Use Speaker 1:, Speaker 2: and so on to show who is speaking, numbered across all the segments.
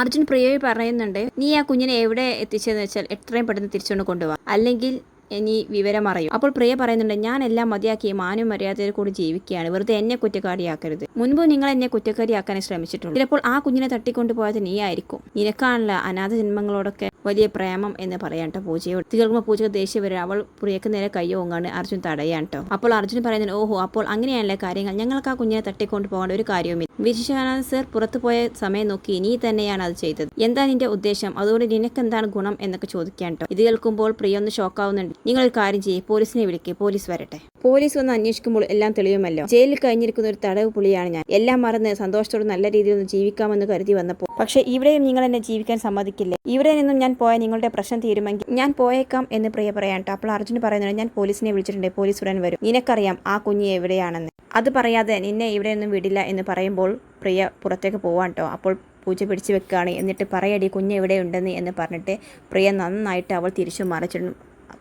Speaker 1: അർജുൻ പ്രിയയെ പറയുന്നുണ്ട് നീ ആ കുഞ്ഞിനെ എവിടെ എത്തിച്ചതെന്ന് വെച്ചാൽ എത്രയും പെട്ടെന്ന് തിരിച്ചുകൊണ്ട് കൊണ്ടുപോകാം അല്ലെങ്കിൽ ഇനി വിവരം അറിയും. അപ്പോൾ പ്രിയ പറയുന്നുണ്ട് ഞാൻ എല്ലാം മതിയാക്കി മാനും മര്യാദയിൽ കൂടി ജീവിക്കുകയാണ്. വെറുതെ എന്നെ കുറ്റക്കാരിയാക്കരുത്. മുൻപ് നിങ്ങൾ എന്നെ കുറ്റക്കാരിയാക്കാൻ ശ്രമിച്ചിട്ടുണ്ട്. ചിലപ്പോൾ ആ കുഞ്ഞിനെ തട്ടിക്കൊണ്ടുപോയത് നീ ആയിരിക്കും. നിനക്കാണല്ല അനാഥ ജന്മങ്ങളോടൊക്കെ വലിയ പ്രേമം എന്ന് പറയാട്ടോ പൂജയോട്. തീർക്കുമ്പോൾ പൂജക്ക് ദേഷ്യം വരും. അവൾ പ്രിയക്ക് നേരെ കൈ ഓങ്ങാണ് അർജുൻ തടയാണ് കേട്ടോ അപ്പോൾ അർജുൻ പറയുന്നുണ്ട് ഓഹോ അപ്പോൾ അങ്ങനെയാണല്ലേ കാര്യങ്ങൾ. ഞങ്ങൾക്ക് ആ കുഞ്ഞിനെ തട്ടിക്കൊണ്ടു പോകേണ്ട ഒരു കാര്യവുമില്ല. വിശ്വനാഥ് സർ പുറത്തു പോയ സമയം നോക്കി നീ തന്നെയാണ് അത് ചെയ്തത്. എന്താ നിന്റെ ഉദ്ദേശം? അതുകൊണ്ട് നിനക്ക് എന്താണ് ഗുണം എന്നൊക്കെ ചോദിക്കാൻ ഇത് കേൾക്കുമ്പോൾ പ്രിയ ഒന്ന് ഷോക്ക് ആവുന്നുണ്ട് നിങ്ങൾ ഒരു കാര്യം ചെയ്യേ പോലീസിനെ വിളിക്കേ പോലീസ് വരട്ടെ. പോലീസ് വന്ന് അന്വേഷിക്കുമ്പോൾ എല്ലാം തെളിയുമല്ലോ. ജയിലിൽ കഴിഞ്ഞിരിക്കുന്ന ഒരു തടവ് പുള്ളിയാണ് ഞാൻ. എല്ലാം മറന്ന് സന്തോഷത്തോടെ നല്ല രീതിയിൽ ഒന്ന് ജീവിക്കാമെന്ന് കരുതി വന്നപ്പോൾ. പക്ഷേ ഇവിടെയും നിങ്ങൾ എന്നെ ജീവിക്കാൻ സമ്മതിക്കില്ലേ? ഇവിടെ നിന്നും ഞാൻ പോയ നിങ്ങളുടെ പ്രശ്നം തീരുമെങ്കിൽ ഞാൻ പോയേക്കാം എന്ന് പ്രിയ പറയാൻ കേട്ടോ അപ്പോൾ അർജുന് പറയുന്നത് ഞാൻ പോലീസിനെ വിളിച്ചിട്ടുണ്ട് പോലീസ് ഉടൻ വരും. നിനക്കറിയാം ആ കുഞ്ഞ് എവിടെയാണെന്ന്. അത് പറയാതെ നിന്നെ ഇവിടെ നിന്നും വിടില്ല എന്ന് പറയുമ്പോൾ പ്രിയ പുറത്തേക്ക് പോവാൻ കേട്ടോ അപ്പോൾ പൂജ പിടിച്ച് വെക്കുകയാണ്. എന്നിട്ട് പറയടി കുഞ്ഞ് എവിടെ ഉണ്ടെന്ന് എന്ന് പറഞ്ഞിട്ട് പ്രിയ നന്നായിട്ട് അവൾ തിരിച്ചു മറിച്ചിടും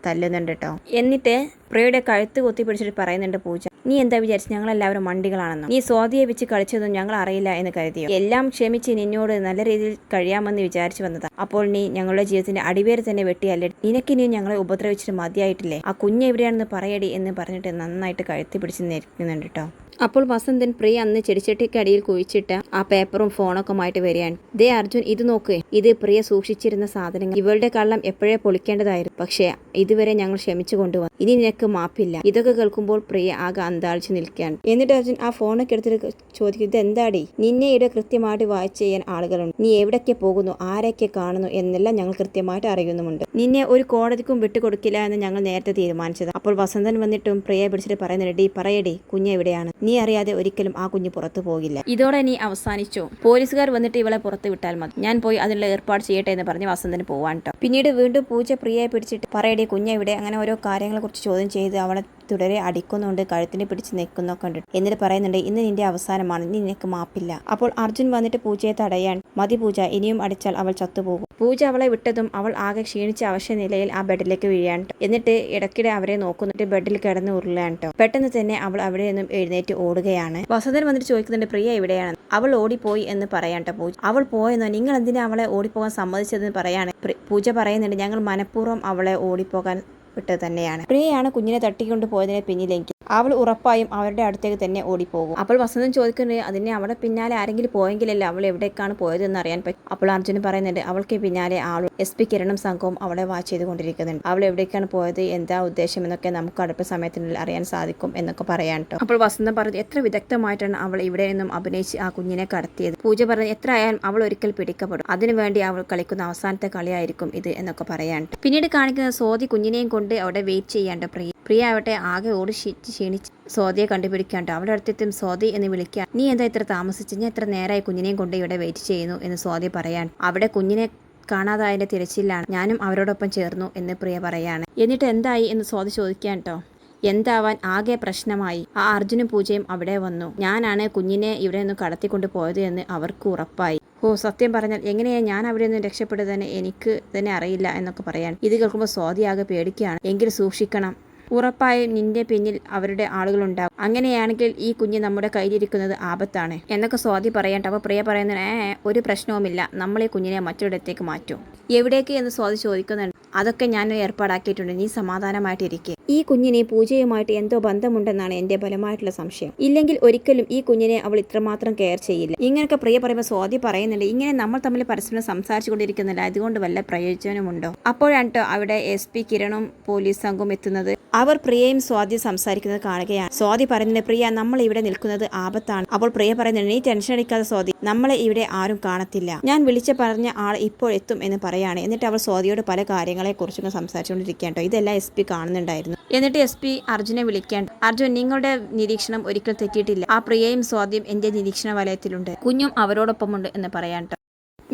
Speaker 1: തല്ലുന്നുണ്ട് കേട്ടോ എന്നിട്ട് പ്രിയയുടെ കഴുത്ത് കുത്തി പിടിച്ചിട്ട് പറയുന്നുണ്ട് പൂജ നീ എന്താ വിചാരിച്ചു ഞങ്ങളെല്ലാവരും മണ്ടികളാണെന്ന്? നീ സ്വാതിയെ വെച്ച് കളിച്ചതൊന്നും ഞങ്ങൾ അറിയില്ല എന്ന് കരുതിയോ? എല്ലാം ക്ഷമിച്ച് നിന്നോട് നല്ല രീതിയിൽ കഴിയാമെന്ന് വിചാരിച്ചു വന്നതാ. അപ്പോൾ നീ ഞങ്ങളുടെ ജീവിതത്തിന്റെ അടിവേര് തന്നെ വെട്ടിയല്ലേ? നിനക്കിനി ഞങ്ങളെ ഉപദ്രവിച്ചിട്ട് മതിയായിട്ടില്ലേ? ആ കുഞ്ഞ് എവിടെയാണെന്ന് പറയടി എന്ന് പറഞ്ഞിട്ട് നന്നായിട്ട് കഴുത്തി പിടിച്ച് നിൽക്കുന്നുണ്ട് കേട്ടോ അപ്പോൾ വസന്തൻ പ്രിയ അന്ന് ചെടിച്ചട്ടിക്കടിയിൽ കുഴിച്ചിട്ട് ആ പേപ്പറും ഫോണൊക്കെ ആയിട്ട് വരികയാണ്. ദേ അർജുൻ ഇത് നോക്ക്. ഇത് പ്രിയ സൂക്ഷിച്ചിരുന്ന സാധനങ്ങൾ. ഇവളുടെ കള്ളം എപ്പോഴേ പൊളിക്കേണ്ടതായിരുന്നു. പക്ഷേ ഇതുവരെ ഞങ്ങൾ ക്ഷമിച്ചു കൊണ്ടുവന്നു. ഇനി നിനക്ക് മാപ്പില്ല. ഇതൊക്കെ കേൾക്കുമ്പോൾ പ്രിയ ആകെ അന്താളിച്ചു നിൽക്കുകയാണ്. എന്നിട്ട് അർജുൻ ആ ഫോണൊക്കെ എടുത്തിട്ട് ചോദിക്കും ഇത് എന്താടി നിന്നെ ഇവിടെ കൃത്യമായിട്ട് വായിച്ച് ചെയ്യാൻ ആളുകളുണ്ട്. നീ എവിടൊക്കെ പോകുന്നു? ആരൊക്കെ കാണുന്നു? എന്നെല്ലാം ഞങ്ങൾ കൃത്യമായിട്ട് അറിയുന്നുമുണ്ട്. നിന്നെ ഒരു കോടതിക്കും വിട്ടുകൊടുക്കില്ല എന്ന് ഞങ്ങൾ നേരത്തെ തീരുമാനിച്ചത് അപ്പോൾ വസന്തൻ വന്നിട്ടും പ്രിയയെ പിടിച്ചിട്ട് പറയുന്നുണ്ട് ഡി പറയടി കുഞ്ഞ് എവിടെയാണ്? നീ അറിയാതെ ഒരിക്കലും ആ കുഞ്ഞ് പുറത്തു പോകില്ല. ഇതോടെ നീ അവസാനിച്ചു. പോലീസുകാർ വന്നിട്ട് ഇവളെ പുറത്ത് വിട്ടാൽ മതി. ഞാൻ പോയി അതിനുള്ള ഏർപ്പാട് ചെയ്യട്ടെ എന്ന് പറഞ്ഞ് വസന്തന് പോവാൻ കേട്ടോ പിന്നീട് വീണ്ടും പൂജ പ്രിയയെ പിടിച്ചിട്ട് പറയടി കുഞ്ഞ് എവിടെ? അങ്ങനെ ഓരോ കാര്യങ്ങളെ കുറിച്ച് ചോദ്യം ചെയ്ത് അവളെ തുടരെ അടിക്കുന്നുണ്ട് കഴുത്തിനെ പിടിച്ച് നിൽക്കുന്നോ കണ്ടിട്ട് എന്നിട്ട് പറയുന്നുണ്ട് ഇന്ന് നിന്റെ അവസാനമാണ് ഇനി നിനക്ക് മാപ്പില്ല. അപ്പോൾ അർജുൻ വന്നിട്ട് പൂജയെ തടയാൻ മതി പൂജ ഇനിയും അടിച്ചാൽ അവൾ ചത്തുപോകും. പൂജ അവളെ വിട്ടതും അവൾ ആകെ ക്ഷീണിച്ച അവശ നിലയിൽ ആ ബെഡിലേക്ക് വീഴാൻ എന്നിട്ട് ഇടയ്ക്കിടെ അവരെ നോക്കുന്നിട്ട് ബെഡിൽ കിടന്ന് ഉരുളാൻട്ട് പെട്ടെന്ന് തന്നെ അവൾ അവിടെ നിന്നും എഴുന്നേറ്റ് ഓടുകയാണ്. വസന്തൻ വന്നിട്ട് ചോദിക്കുന്നുണ്ട് പ്രിയ എവിടെയാണ്? അവൾ ഓടിപ്പോയി എന്ന് പറയാൻ പൂജ. അവൾ പോയെന്നോ? നിങ്ങൾ എന്തിനാ അവളെ ഓടിപ്പോകാൻ സമ്മതിച്ചതെന്ന് പറയാണ്? പൂജ പറയുന്നുണ്ട് ഞങ്ങൾ മനഃപൂർവം അവളെ ഓടിപ്പോകാൻ വിട്ടത് തന്നെയാണ്. പ്രിയയാണ് കുഞ്ഞിനെ തട്ടിക്കൊണ്ട് പോയതിന് പിന്നിലെങ്കിൽ അവൾ ഉറപ്പായും അവരുടെ അടുത്തേക്ക് തന്നെ ഓടിപ്പോകും. അപ്പോൾ വസന്തൻ ചോദിക്കുന്നത് അതിനെ അവിടെ പിന്നാലെ ആരെങ്കിലും പോയെങ്കിലല്ലേ അവൾ എവിടേക്കാണ് പോയതെന്ന് അറിയാൻ പറ്റും അപ്പോൾ അർജുൻ പറയുന്നുണ്ട് അവൾക്ക് പിന്നാലെ ആളും എസ് പി കിരണും സംഘവും അവളെ വാച്ച് ചെയ്തുകൊണ്ടിരിക്കുന്നുണ്ട്. അവൾ എവിടേക്കാണ് പോയത് എന്താ ഉദ്ദേശം എന്നൊക്കെ നമുക്ക് അടുപ്പ സമയത്തിനുള്ളിൽ അറിയാൻ സാധിക്കും എന്നൊക്കെ പറയാൻ കേട്ടോ അപ്പോൾ വസന്തം പറഞ്ഞു എത്ര വിദഗ്ധമായിട്ടാണ് അവൾ ഇവിടെ നിന്നും അഭിനയിച്ച് ആ കുഞ്ഞിനെ കടത്തിയത്. പൂജ പറഞ്ഞു എത്ര ആയാലും അവൾ ഒരിക്കൽ പിടിക്കപ്പെടും. അതിനുവേണ്ടി അവൾ കളിക്കുന്ന അവസാനത്തെ കളിയായിരിക്കും ഇത് എന്നൊക്കെ പറയാൻ പിന്നീട് കാണിക്കുന്ന സോതി കുഞ്ഞിനെയും കൊണ്ട് അവിടെ വെയിറ്റ് ചെയ്യാണ്ട് പ്രിയ പ്രിയ ആവട്ടെ ആകെ ഓടി ക്ഷീ- ക്ഷീണിച്ച് സ്വാതിയെ കണ്ടുപിടിക്കാണ്ട് അവളുടെ അടുത്തെത്തും സ്വാതി എന്ന് വിളിക്കാൻ നീ എന്താ ഇത്ര താമസിച്ച്? ഞാൻ ഇത്ര നേരമായി കുഞ്ഞിനെയും കൊണ്ട് ഇവിടെ വെയിറ്റ് ചെയ്യുന്നു എന്ന് സ്വാതി പറയാൻ. അവിടെ കുഞ്ഞിനെ കാണാതായതിന്റെ തിരച്ചിലാണ് ഞാനും അവരോടൊപ്പം ചേർന്നു എന്ന് പ്രിയ പറയാണ്. എന്നിട്ട് എന്തായി എന്ന് സ്വാതി ചോദിക്കാൻ കേട്ടോ എന്താവാൻ ആകെ പ്രശ്നമായി. ആ അർജുനും പൂജയും അവിടെ വന്നു. ഞാനാണ് കുഞ്ഞിനെ ഇവിടെ നിന്ന് കടത്തിക്കൊണ്ട് പോയത് എന്ന് അവർക്ക് ഉറപ്പായി. ഓ സത്യം പറഞ്ഞാൽ എങ്ങനെയാ ഞാൻ അവിടെ നിന്ന് രക്ഷപ്പെടുന്നതെന്ന് എനിക്ക് തന്നെ അറിയില്ല എന്നൊക്കെ പറയാൻ. ഇത് കേൾക്കുമ്പോൾ സ്വാതി ആകെ പേടിക്കുകയാണ്. എങ്കിൽ സൂക്ഷിക്കണം. ഉറപ്പായും നിന്റെ പിന്നിൽ അവരുടെ ആളുകളുണ്ടാവും അങ്ങനെയാണെങ്കിൽ ഈ കുഞ്ഞ് നമ്മുടെ കയ്യിലിരിക്കുന്നത് ആപത്താണ്. എന്നൊക്കെ സ്വാതി പറയണ്ട അപ്പോൾ പ്രിയ പറയുന്നത് ഏ ഒരു പ്രശ്നവുമില്ല. നമ്മൾ ഈ കുഞ്ഞിനെ മറ്റൊരിടത്തേക്ക് മാറ്റും. എവിടേക്ക് എന്ന് സ്വാതി ചോദിക്കുന്നുണ്ട്. അതൊക്കെ ഞാൻ ഏർപ്പാടാക്കിയിട്ടുണ്ട്. നീ സമാധാനമായിട്ടിരിക്കെ. ഈ കുഞ്ഞിനെ പൂജയുമായിട്ട് എന്തോ ബന്ധമുണ്ടെന്നാണ് എന്റെ ബലമായിട്ടുള്ള സംശയം. ഇല്ലെങ്കിൽ ഒരിക്കലും ഈ കുഞ്ഞിനെ അവൾ ഇത്രമാത്രം കെയർ ചെയ്യില്ല. ഇങ്ങനെയൊക്കെ പ്രിയ പറയുമ്പോൾ സ്വാതി പറയുന്നുണ്ട് ഇങ്ങനെ നമ്മൾ തമ്മിൽ പരസ്പരം സംസാരിച്ചു കൊണ്ടിരിക്കുന്നില്ല അതുകൊണ്ട് വല്ല പ്രയോജനമുണ്ടോ? അപ്പോഴാണ് അവിടെ എസ് പി കിരണും പോലീസ് സംഘവും എത്തുന്നത്. അവർ പ്രിയയും സ്വാതി സംസാരിക്കുന്നത് കാണുകയാണ്. സ്വാതി പറയുന്നത് പ്രിയ നമ്മൾ ഇവിടെ നിൽക്കുന്നത് ആപത്താണ്. അപ്പോൾ പ്രിയ പറയുന്നുണ്ട് നീ ടെൻഷൻ അടിക്കാതെ സ്വാതി നമ്മളെ ഇവിടെ ആരും കാണത്തില്ല. ഞാൻ വിളിച്ച പറഞ്ഞ ആൾ ഇപ്പോൾ എത്തും എന്ന് പറയാണ്. എന്നിട്ട് അവൾ സ്വാതിയോട് പല കാര്യങ്ങളെ കുറിച്ചൊക്കെ സംസാരിച്ചുകൊണ്ടിരിക്കുകയാണ് ട്ടോ. ഇതെല്ലാം എസ് പി കാണുന്നുണ്ടായിരുന്നു എന്നിട്ട് എസ് പി അർജുനെ വിളിക്കാൻ അർജുൻ നിങ്ങളുടെ നിരീക്ഷണം ഒരിക്കലും തെറ്റിയിട്ടില്ല ആ പ്രിയയും സ്വാദ്യം എന്റെ നിരീക്ഷണ വലയത്തിലുണ്ട് കുഞ്ഞും അവരോടൊപ്പമുണ്ട് എന്ന് പറയാൻ.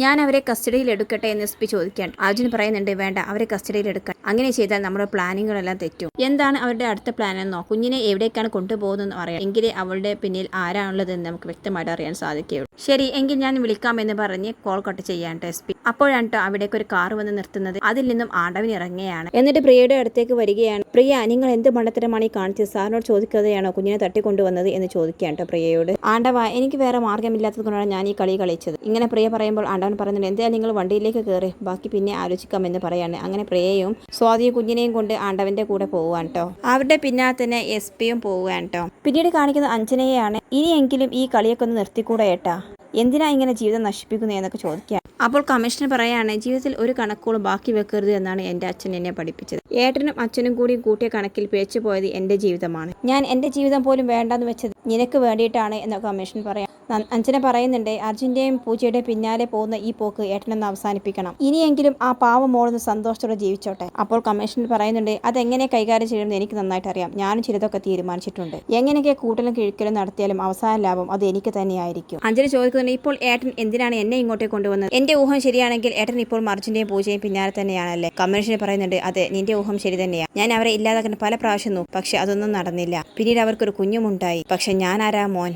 Speaker 1: ഞാൻ അവരെ കസ്റ്റഡിയിൽ എടുക്കട്ടെ എന്ന് എസ് പി ചോദിക്കാൻ. അർജുൻ പറയുന്നുണ്ട് വേണ്ട അവരെ കസ്റ്റഡിയിൽ എടുക്കാൻ. അങ്ങനെ ചെയ്താൽ നമ്മുടെ പ്ലാനിങ്ങുകളെല്ലാം തെറ്റും. എന്താണ് അവരുടെ അടുത്ത പ്ലാൻ എന്നോ കുഞ്ഞിനെ എവിടേക്കാണ് കൊണ്ടുപോകുന്നതെന്ന് അറിയാം എങ്കിലേ അവളുടെ പിന്നിൽ ആരാണുള്ളതെന്ന് നമുക്ക് വ്യക്തമായിട്ട് അറിയാൻ സാധിക്കുകയുള്ളൂ. ശരി എങ്കിൽ ഞാൻ വിളിക്കാമെന്ന് പറഞ്ഞ് കോൾ കട്ട് ചെയ്യാൻ എസ് പി അപ്പോഴാണ് കേട്ടോ അവിടേക്ക് ഒരു കാർ വന്ന് നിർത്തുന്നത്. അതിൽ നിന്നും ആണ്ടവൻ ഇറങ്ങുകയാണ്. എന്നിട്ട് പ്രിയയുടെ അടുത്തേക്ക് വരികയാണ്. പ്രിയ നിങ്ങൾ എന്ത് മണ്ടത്തരമാണ് ഈ കാണിച്ചത്? സാറിനോട് ചോദിക്കാതെയാണോ കുഞ്ഞിനെ തട്ടിക്കൊണ്ടുവന്നത്? എന്ന് ചോദിക്കുകയാണ് കേട്ടോ പ്രിയയോട്. ആണ്ടവ എനിക്ക് വേറെ മാർഗമില്ലാത്തത് കൊണ്ടാണ് ഞാൻ ഈ കളി കളിച്ചത്. ഇങ്ങനെ പ്രിയ പറയുമ്പോൾ ആണ്ടവൻ ആണ്ടവൻ പറയുന്നുണ്ട് എന്തായാലും നിങ്ങൾ വണ്ടിയിലേക്ക് കയറി ബാക്കി പിന്നെ ആലോചിക്കാം എന്ന് പറയാണ്. അങ്ങനെ പ്രിയയും സ്വാതിയും കുഞ്ഞിനെയും കൊണ്ട് ആണ്ടവന്റെ കൂടെ പോവാൻ കേട്ടോ അവരുടെ പിന്നാലെ തന്നെ എസ് പിയും പോവുകയാണ് കേട്ടോ പിന്നീട് കാണിക്കുന്ന അഞ്ജനയെയാണ്. ഇനിയെങ്കിലും ഈ കളിയൊക്കെ ഒന്ന് നിർത്തിക്കൂടെ ഏട്ടാ? എന്തിനാ ഇങ്ങനെ ജീവിതം നശിപ്പിക്കുന്നത് എന്നൊക്കെ ചോദിക്കുക അപ്പോൾ കമ്മീഷണർ പറയാണ് ജീവിതത്തിൽ ഒരു കണക്കോളും ബാക്കി വെക്കരുത് എന്നാണ് എന്റെ അച്ഛൻ എന്നെ പഠിപ്പിച്ചത്. ഏട്ടനും അച്ഛനും കൂടി കൂട്ടിയ കണക്കിൽ പേച്ചു പോയത് എന്റെ ജീവിതമാണ്. ഞാൻ എന്റെ ജീവിതം പോലും വേണ്ടെന്ന് വെച്ചത് നിനക്ക് വേണ്ടിയിട്ടാണ് എന്നൊക്കെ കമ്മീഷൻ പറയാം അഞ്ജന പറയുന്നുണ്ട് അർജുന്റെയും പൂജയുടെ പിന്നാലെ പോകുന്ന ഈ പോക്ക് ഏട്ടനൊന്ന് അവസാനിപ്പിക്കണം. ഇനിയെങ്കിലും ആ പാവം മോളൊന്ന് സന്തോഷത്തോടെ ജീവിച്ചോട്ടെ. അപ്പോൾ കമ്മീഷണർ പറയുന്നുണ്ട് അതെങ്ങനെ കൈകാര്യം ചെയ്യണമെന്ന് എനിക്ക് നന്നായിട്ട് അറിയാം ഞാനും ചിലതൊക്കെ തീരുമാനിച്ചിട്ടുണ്ട്. എങ്ങനെയൊക്കെ കൂട്ടലും കിഴിക്കലും നടത്തിയാലും അവസാന ലാഭം അത് എനിക്ക് തന്നെയായിരിക്കും. അഞ്ജന ചോദിക്കുന്നുണ്ട് ഇപ്പോൾ ഏട്ടൻ എന്തിനാണ് എന്നെ ഇങ്ങോട്ടേ കൊണ്ടുവന്നത്? എന്റെ ഊഹം ശരിയാണെങ്കിൽ ഏട്ടൻ ഇപ്പോൾ മർജിന്റെയും പൂജയും പിന്നാലെ തന്നെയാണല്ലേ? കമ്മീഷൻ പറയുന്നുണ്ട് അതെ നിന്റെ ഊഹം ശരി തന്നെയാണ് ഞാൻ അവരെ ഇല്ലാതാക്കാൻ പല പ്രാവശ്യം നോക്കും പക്ഷെ അതൊന്നും നടന്നില്ല. പിന്നീട് അവർക്കൊരു കുഞ്ഞുമുണ്ടായി. പക്ഷെ ഞാൻ ആരാ മോൻ?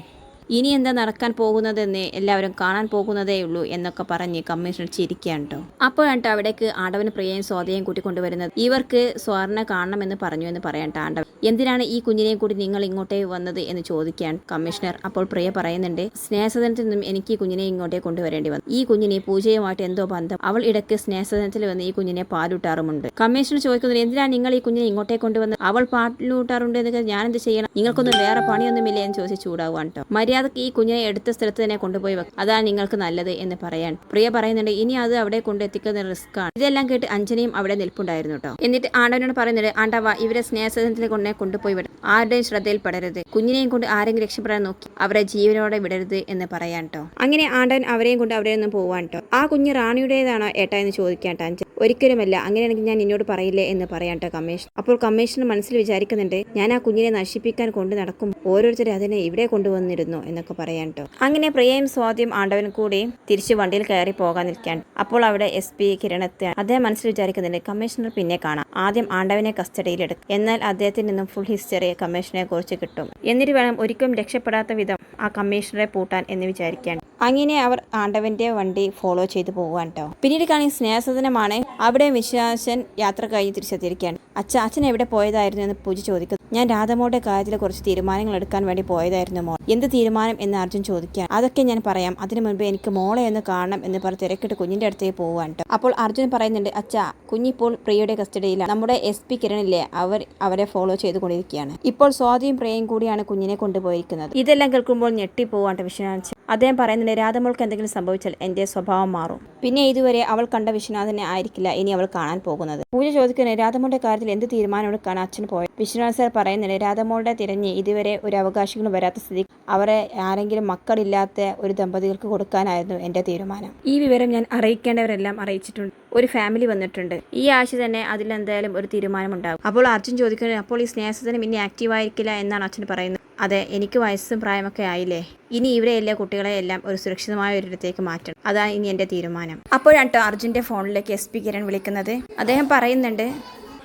Speaker 1: ഇനി എന്താ നടക്കാൻ പോകുന്നതെന്ന് എല്ലാവരും കാണാൻ പോകുന്നതേ ഉള്ളൂ എന്നൊക്കെ പറഞ്ഞ് കമ്മീഷണർ ചിരിക്കുകയാണ് കേട്ടോ അപ്പോഴാണ് അവിടേക്ക് ആണ്ടവന് പ്രിയയും സ്വാതയും കൂട്ടി കൊണ്ടുവരുന്നത് ഇവർക്ക് സ്വർണ കാണണമെന്ന് പറഞ്ഞു എന്ന് പറയണ്ട ആണ്ടവൻ. എന്തിനാണ് ഈ കുഞ്ഞിനെയും കൂടി നിങ്ങൾ ഇങ്ങോട്ടേ വന്നത് എന്ന് ചോദിക്കാൻ കമ്മീഷണർ അപ്പോൾ പ്രിയ പറയുന്നുണ്ട് സ്നേഹസദനത്തിൽ നിന്നും എനിക്ക് ഈ കുഞ്ഞിനെ ഇങ്ങോട്ടേ കൊണ്ടുവരേണ്ടി വന്നു. ഈ കുഞ്ഞിനെ പൂജയുമായിട്ട് എന്തോ ബന്ധം. അവൾ ഇടയ്ക്ക് സ്നേഹസദനത്തിൽ വന്ന് ഈ കുഞ്ഞിനെ പാലൂട്ടാറുമുണ്ട്. കമ്മീഷണർ ചോദിക്കുന്നത് എന്തിനാണ് നിങ്ങൾ ഈ കുഞ്ഞിനെ ഇങ്ങോട്ടേ കൊണ്ടുവന്നത് അവൾ പാലൂട്ടാറുണ്ട് എന്നൊക്കെ ഞാൻ എന്ത് ചെയ്യണം? നിങ്ങൾക്കൊന്നും വേറെ പണിയൊന്നുമില്ല? എന്ന് ചോദിച്ച് ചൂടാവുകയാണ് കേട്ടോ മര്യാദയ്ക്ക് ഈ കുഞ്ഞിനെ എടുത്ത സ്ഥലത്ത് തന്നെ കൊണ്ടുപോയി വെക്കും. അതാണ് നിങ്ങൾക്ക് നല്ലത് എന്ന് പറയാൻ. പ്രിയ പറയുന്നുണ്ട് ഇനി അത് അവിടെ കൊണ്ടെത്തിക്കുന്ന റിസ്ക് ആണ്. ഇതെല്ലാം കേട്ട് അഞ്ജനയും അവിടെ നിൽപ്പുണ്ടായിരുന്നു കേട്ടോ എന്നിട്ട് ആണ്ടവനോട് പറയുന്നുണ്ട് ആണ്ടവ ഇവരെ സ്നേഹസദനത്തിൽ കൊണ്ടേ കൊണ്ടുപോയി വിടും. ആരുടെയും ശ്രദ്ധയിൽ പെടരുത്. കുഞ്ഞിനെയും കൊണ്ട് ആരെങ്കിലും രക്ഷപ്പെടാൻ നോക്കി അവരെ ജീവനോടെ വിടരുത് എന്ന് പറയാൻ കേട്ടോ അങ്ങനെ ആണ്ടവൻ അവരെയും കൊണ്ട് അവിടെ നിന്ന് പോവാൻ കേട്ടോ ആ കുഞ്ഞ് റാണിയുടേതാണോ ഏട്ടാ എന്ന് ചോദിക്കാൻ അഞ്ചൻ ഒരിക്കലുമല്ല അങ്ങനെയാണെങ്കിൽ ഞാൻ നിന്നോട് പറയില്ലേ എന്ന് പറയാൻ കേട്ടോ കമ്മീഷൻ. അപ്പോൾ കമ്മീഷണർ മനസ്സിൽ വിചാരിക്കുന്നുണ്ട് ഞാൻ ആ കുഞ്ഞിനെ നശിപ്പിക്കാൻ കൊണ്ട് നടക്കും. ഓരോരുത്തരും അതിനെ ഇവിടെ കൊണ്ടുവന്നിരുന്നു എന്നൊക്കെ പറയാൻ കേട്ടോ അങ്ങനെ പ്രിയയും സ്വാതിയും ആണ്ടവൻ കൂടി തിരിച്ചു വണ്ടിയിൽ കയറി പോകാൻ നിൽക്കാൻ. അപ്പോൾ അവിടെ എസ് പി കിരണത്തെ അദ്ദേഹം മനസ്സിൽ വിചാരിക്കുന്നുണ്ട് കമ്മീഷണർ പിന്നെ കാണാം. ആദ്യം ആണ്ടവനെ കസ്റ്റഡിയിലെടുക്കും എന്നാൽ അദ്ദേഹത്തിൽ നിന്നും ഫുൾ ഹിസ്റ്ററി കമ്മീഷനെ കുറിച്ച് കിട്ടും. എന്നിട്ട് വേണം ഒരിക്കലും രക്ഷപ്പെടാത്ത വിധം ആ കമ്മീഷണറെ പൂട്ടാൻ എന്ന് വിചാരിക്കാൻ. അങ്ങനെ അവർ ആണ്ടവന്റെ വണ്ടി ഫോളോ ചെയ്ത് പോകാൻ കേട്ടോ പിന്നീട് കാണുന്ന സ്നേഹസദനമാണ് അവിടെ വിശ്വാസൻ യാത്ര കഴിഞ്ഞ് തിരിച്ചെത്തിയിരിക്കുകയാണ്. അച്ഛ അച്ഛൻ എവിടെ പോയതായിരുന്നു? എന്ന് പൂജ ചോദിക്കുന്നു. ഞാൻ രാധമോളുടെ കാര്യത്തിൽ കുറച്ച് തീരുമാനങ്ങൾ എടുക്കാൻ വേണ്ടി പോയതായിരുന്നു മോൾ. എന്ത് തീരുമാനം? എന്ന് അർജുൻ ചോദിക്കാൻ അതൊക്കെ ഞാൻ പറയാം. അതിനു മുൻപ് എനിക്ക് മോളെ ഒന്ന് കാണണം എന്ന് പറഞ്ഞ് തിരക്കിട്ട് കുഞ്ഞിന്റെ അടുത്തേക്ക് പോവാൻ അപ്പോൾ അർജുൻ പറയുന്നുണ്ട് അച്ഛ കുഞ്ഞിപ്പോൾ പ്രിയയുടെ കസ്റ്റഡിയിലാണ്. നമ്മുടെ എസ് പി കിരണില്ലേ അവർ അവരെ ഫോളോ ചെയ്തുകൊണ്ടിരിക്കുകയാണ്. ഇപ്പോൾ സ്വാതിയും പ്രിയയും കൂടിയാണ് കുഞ്ഞിനെ കൊണ്ടുപോയിരിക്കുന്നത്. ഇതെല്ലാം കേൾക്കുമ്പോൾ ഞെട്ടിപ്പോവാണ്ട് വിശ്വനാഥ് അദ്ദേഹം പറയുന്നുണ്ട് രാധമോൾക്ക് എന്തെങ്കിലും സംഭവിച്ചാൽ എന്റെ സ്വഭാവം മാറും. പിന്നെ ഇതുവരെ അവൾ കണ്ട വിശ്വനാഥനെ ആയിരിക്കില്ല ഇനി അവൾ കാണാൻ പോകുന്നത്. പൂജ ചോദിക്കുന്നത് രാധമോളുടെ കാര്യത്തിൽ എന്ത് തീരുമാനം എടുക്കാൻ അച്ഛൻ പോയത് വിശ്വനാഥ് സാർ പറയുന്നുണ്ട് രാധമോളുടെ തിരഞ്ഞ് ഇതുവരെ ഒരു അവകാശങ്ങളും വരാത്ത സ്ഥിതി. അവരെ ആരെങ്കിലും മക്കളില്ലാത്ത ഒരു ദമ്പതികൾക്ക് കൊടുക്കാനായിരുന്നു എന്റെ തീരുമാനം. ഈ വിവരം ഞാൻ അറിയിക്കേണ്ടവരെല്ലാം അറിയിച്ചിട്ടുണ്ട്. ഒരു ഫാമിലി വന്നിട്ടുണ്ട്. ഈ ആഴ്ച തന്നെ അതിൽ എന്തായാലും ഒരു തീരുമാനം ഉണ്ടാകും അപ്പോൾ അർജുൻ ചോദിക്കുന്നത് അപ്പോൾ ഈ സ്നേഹസദനം ഇനി ആക്റ്റീവ് ആയിരിക്കില്ല എന്നാണ് അച്ഛൻ പറയുന്നത്. അതെ എനിക്ക് വയസ്സും പ്രായമൊക്കെ ആയില്ലേ? ഇനി ഇവരെ എല്ലാ കുട്ടികളെ എല്ലാം ഒരു സുരക്ഷിതമായ ഒരിടത്തേക്ക് മാറ്റണം. അതാണ് ഇനി എന്റെ തീരുമാനം. അപ്പോഴാണ് കേട്ടോ അർജുന്റെ ഫോണിലേക്ക് എസ് പി കിരൺ വിളിക്കുന്നത്. അദ്ദേഹം പറയുന്നുണ്ട്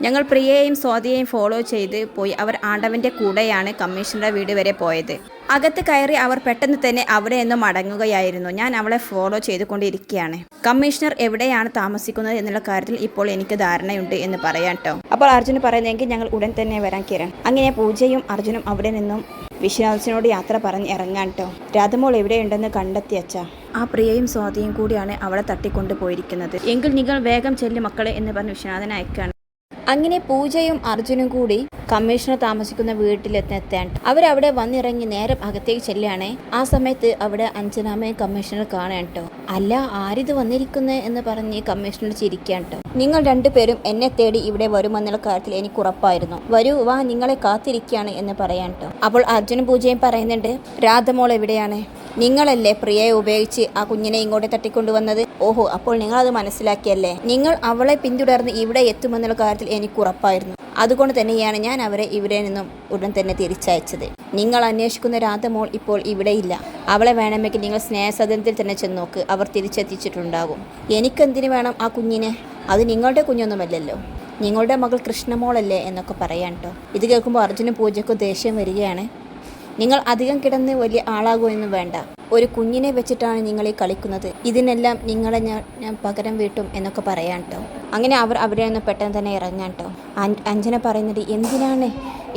Speaker 1: ഞങ്ങൾ പ്രിയയെയും സ്വാതിയെയും ഫോളോ ചെയ്ത് പോയി അവർ ആണ്ടവന്റെ കൂടെയാണ് കമ്മീഷണറുടെ വീട് വരെ പോയത്. അകത്ത് കയറി അവർ പെട്ടെന്ന് തന്നെ അവിടെ നിന്ന് മടങ്ങുകയായിരുന്നു. ഞാൻ അവളെ ഫോളോ ചെയ്തുകൊണ്ടിരിക്കുകയാണ്. കമ്മീഷണർ എവിടെയാണ് താമസിക്കുന്നത് എന്നുള്ള കാര്യത്തിൽ ഇപ്പോൾ എനിക്ക് ധാരണയുണ്ട് എന്ന് പറയാം കേട്ടോ അപ്പോൾ അർജുൻ പറയുന്നെങ്കിൽ ഞങ്ങൾ ഉടൻ തന്നെ വരാൻ കിരൺ. അങ്ങനെ പൂജയും അർജുനും അവിടെ നിന്നും വിശ്വനാഥിനോട് യാത്ര പറഞ്ഞ് ഇറങ്ങാൻ കേട്ടോ രാധമോൾ എവിടെയുണ്ടെന്ന് കണ്ടെത്തി അച്ഛാ. ആ പ്രിയയും സ്വാതിയും കൂടിയാണ് അവളെ തട്ടിക്കൊണ്ടു പോയിരിക്കുന്നത് എങ്കിൽ നിങ്ങൾ വേഗം ചെല്ലു മക്കളെ എന്ന് പറഞ്ഞ് വിശ്വനാഥൻ അയക്കാണ്. അങ്ങനെ പൂജയും അർജുനും കൂടി കമ്മീഷണർ താമസിക്കുന്ന വീട്ടിലെത്തെത്താണ് അവരവിടെ വന്നിറങ്ങി നേരം അകത്തേക്ക് ചെല്ലുകയാണേ. ആ സമയത്ത് അവിടെ അഞ്ജനാമയെ കമ്മീഷണർ കാണാൻ കേട്ടോ അല്ല ആരിത് വന്നിരിക്കുന്നത് എന്ന് പറഞ്ഞ് കമ്മീഷണർ ചിരിക്കാൻ കേട്ടോ നിങ്ങൾ രണ്ടുപേരും എന്നെ തേടി ഇവിടെ വരുമെന്നുള്ള കാര്യത്തിൽ എനിക്ക് ഉറപ്പായിരുന്നു. വരൂ വാ നിങ്ങളെ കാത്തിരിക്കുകയാണ് എന്ന് പറയാൻ കേട്ടോ അപ്പോൾ അർജുനും പൂജയും പറയുന്നുണ്ട് രാധമോൾ എവിടെയാണ്? നിങ്ങളല്ലേ പ്രിയയെ ഉപയോഗിച്ച് ആ കുഞ്ഞിനെ ഇങ്ങോട്ട് തട്ടിക്കൊണ്ടുവന്നത്? ഓഹോ അപ്പോൾ നിങ്ങൾ അത് മനസ്സിലാക്കിയല്ലേ? നിങ്ങൾ അവളെ പിന്തുടർന്ന് ഇവിടെ എത്തുമെന്നുള്ള കാര്യത്തിൽ എനിക്ക് ഉറപ്പായിരുന്നു. അതുകൊണ്ട് തന്നെയാണ് ഞാൻ അവരെ ഇവിടെ നിന്നും ഉടൻ തന്നെ തിരിച്ചയച്ചത്. നിങ്ങൾ അന്വേഷിക്കുന്ന രാധമോൾ ഇപ്പോൾ ഇവിടെയില്ല അവളെ വേണമെങ്കിൽ നിങ്ങൾ സ്നേഹസദനത്തിൽ തന്നെ ചെന്ന് നോക്ക്. അവർ തിരിച്ചെത്തിച്ചിട്ടുണ്ടാകും. എനിക്കെന്തിനു വേണം ആ കുഞ്ഞിനെ? അത് നിങ്ങളുടെ കുഞ്ഞൊന്നുമല്ലല്ലോ. നിങ്ങളുടെ മകൾ കൃഷ്ണമോളല്ലേ എന്നൊക്കെ പറയാൻ കേട്ടോ ഇത് കേൾക്കുമ്പോൾ അർജുനും പൂജയ്ക്കും ദേഷ്യം വരികയാണ്. നിങ്ങൾ അധികം കിടന്ന് വലിയ ആളാകുമെന്നും വേണ്ട. ഒരു കുഞ്ഞിനെ വെച്ചിട്ടാണ് നിങ്ങൾ ഈ കളിക്കുന്നത്. ഇതിനെല്ലാം നിങ്ങളെ ഞാൻ ഞാൻ പകരം വീട്ടും എന്നൊക്കെ പറയാൻ കേട്ടോ അങ്ങനെ അവർ അവിടെ നിന്ന് പെട്ടെന്ന് തന്നെ ഇറങ്ങാൻ കേട്ടോ അഞ്ജന പറയുന്നത് എന്തിനാണ്?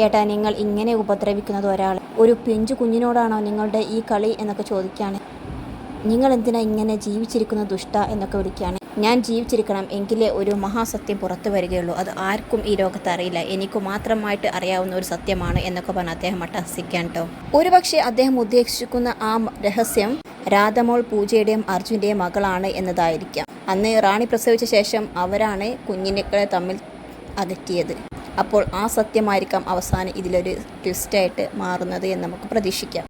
Speaker 1: ഏട്ടാ നിങ്ങൾ ഇങ്ങനെ ഉപദ്രവിക്കുന്നത് ഒരാൾ. ഒരു പിഞ്ചു കുഞ്ഞിനോടാണോ നിങ്ങളുടെ ഈ കളി എന്നൊക്കെ ചോദിക്കുകയാണ് നിങ്ങൾ എന്തിനാ ഇങ്ങനെ ജീവിച്ചിരിക്കുന്ന ദുഷ്ട എന്നൊക്കെ വിളിക്കുകയാണ് ഞാൻ ജീവിച്ചിരിക്കണം എങ്കിലേ ഒരു മഹാസത്യം പുറത്തു വരികയുള്ളൂ. അത് ആർക്കും ഈ ലോകത്ത് അറിയില്ല. എനിക്ക് മാത്രമായിട്ട് അറിയാവുന്ന ഒരു സത്യമാണ് എന്നൊക്കെ പറഞ്ഞ് അദ്ദേഹം അട്ടഹസിക്കാൻ കേട്ടോ ഒരുപക്ഷെ അദ്ദേഹം ഉദ്ദേശിക്കുന്ന ആ രഹസ്യം രാധമോൾ പൂജയുടെയും അർജുന്റെയും മകളാണ് എന്നതായിരിക്കാം. അന്ന് റാണി പ്രസവിച്ച ശേഷം അവരാണ് കുഞ്ഞിനെ തമ്മിൽ അകറ്റിയത്. അപ്പോൾ ആ സത്യമായിരിക്കാം അവസാനം ഇതിലൊരു ട്വിസ്റ്റായിട്ട് മാറുന്നത് എന്ന് നമുക്ക് പ്രതീക്ഷിക്കാം.